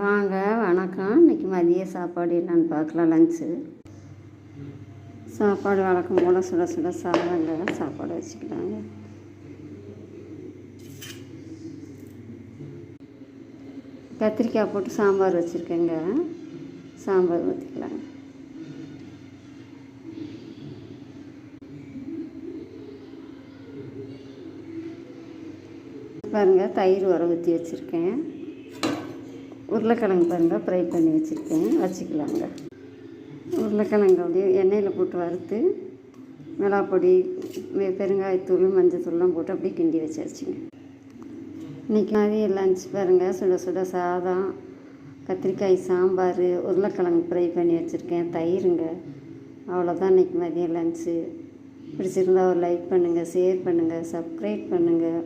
வாங்க வணக்கம். இன்னைக்கு மதிய சாப்பாடு என்னன்னு பார்க்கலாம் லஞ்சு சாப்பாடு வழக்கம் போல் சுட சுட சாதங்க சாப்பாடு வச்சுக்கலாங்க. கத்திரிக்காய் போட்டு சாம்பார் வச்சுருக்கேங்க. சாம்பார் ஊற்றிக்கலாங்க பாருங்கள் தயிர் உர ஊற்றி வச்சுருக்கேன். உருளைக்கிழங்கு பாருங்கள் ஃப்ரை பண்ணி வச்சுருக்கேன். வச்சுக்கலாங்க. உருளைக்கிழங்கு அப்படியே எண்ணெயில் போட்டு வறுத்து மிளகாப்பொடி பெருங்காயத்தூள் மஞ்சத்தூள்லாம் போட்டு அப்படியே கிண்டி வச்சாச்சுங்க. இன்றைக்கி மாதிரி லஞ்ச் பாருங்கள் சுட சுட சாதம் கத்திரிக்காய் சாம்பார் உருளைக்கிழங்கு ஃப்ரை பண்ணி வச்சுருக்கேன். தயிருங்க. அவ்வளோதான் இன்றைக்கி மதியம் லஞ்சு பிடிச்சிருந்தா ஒரு லைக் பண்ணுங்கள் ஷேர் பண்ணுங்கள் சப்ஸ்கிரைப் பண்ணுங்கள்